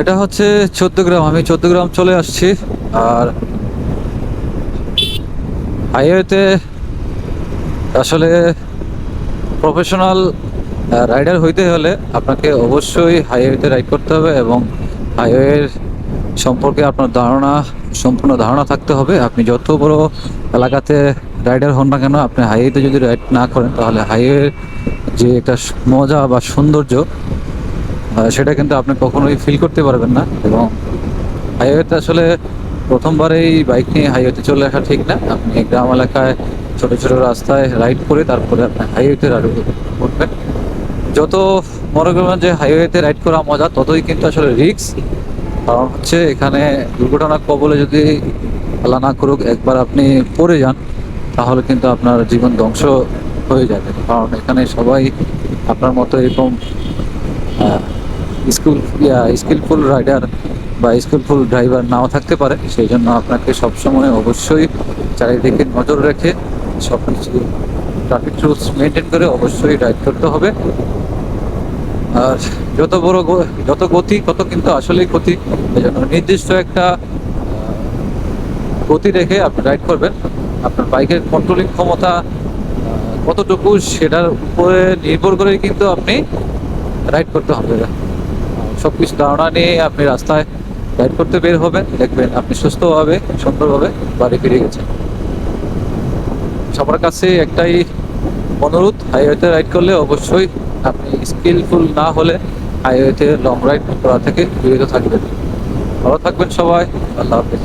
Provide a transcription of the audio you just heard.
এটা হচ্ছে চোদ্দ গ্রাম আমি চোদ্দ গ্রাম চলে আসছি। আর হাইওয়েতে আসলে প্রফেশনাল রাইডার হইতে হলে আপনাকে অবশ্যই হাইওয়েতে রাইড করতে হবে এবং হাইওয়ের সম্পর্কে আপনার ধারণা, সম্পূর্ণ ধারণা থাকতে হবে। আপনি যত বড় এলাকাতে রাইডার হন না কেন, আপনি হাইওয়েতে যদি রাইড না করেন, তাহলে হাইওয়ের যে একটা মজা বা সৌন্দর্য সেটা কিন্তু আপনি কখনোই ফিল করতে পারবেন না এবং হাইওয়েতে আসলে প্রথমবারেই বাইক নিয়ে হাইওয়েতে চলে আসা ঠিক না। আপনি গ্রাম এলাকায় ছোট ছোট রাস্তায় রাইড করে তারপরে আপনি হাইওয়েতে রাইড করবেন। যত মনে করবেন যে হাইওয়েতে রাইড করা মজা, ততই কিন্তু আসলে রিস্ক কারণ হচ্ছে এখানে দুর্ঘটনা কবলে যদি আল্লাহ না করুক, একবার আপনি পড়ে যান, তাহলে কিন্তু আপনার জীবন ধ্বংস হয়ে যাবে। কারণ এখানে সবাই আপনার মতো এরকম স্কুল স্কিলফুল রাইডার বা স্কিলফুল ড্রাইভার নাও থাকতে পারে। সেই জন্য আপনাকে সবসময় অবশ্যই চারিদিকে নজর রেখে সব কিছু ট্রাফিক রুলস মেনটেন করে অবশ্যই রাইড করতে হবে। আর যত বড় যত গতি, তত কিন্তু আসলেই ক্ষতি। এই জন্য নির্দিষ্ট একটা গতি রেখে আপনি রাইড করবেন। আপনার বাইকের কন্ট্রোলিং ক্ষমতা কতটুকু সেটার উপরে নির্ভর করে কিন্তু আপনি রাইড করতে হবে। সব কিছু ধারণা নিয়ে আপনি রাস্তায় রাইড করতে বের হবেন, দেখবেন আপনি সুস্থভাবে, সুন্দরভাবে বাড়ি ফিরে গেছেন। সবার কাছে একটাই অনুরোধ হাইওয়েতে রাইড করলে অবশ্যই আপনি স্কিলফুল না হলে হাইওয়েতে লং রাইড করা থেকে বিরত থাকবেন। ভালো থাকবেন সবাই, আল্লাহ হাফিজ।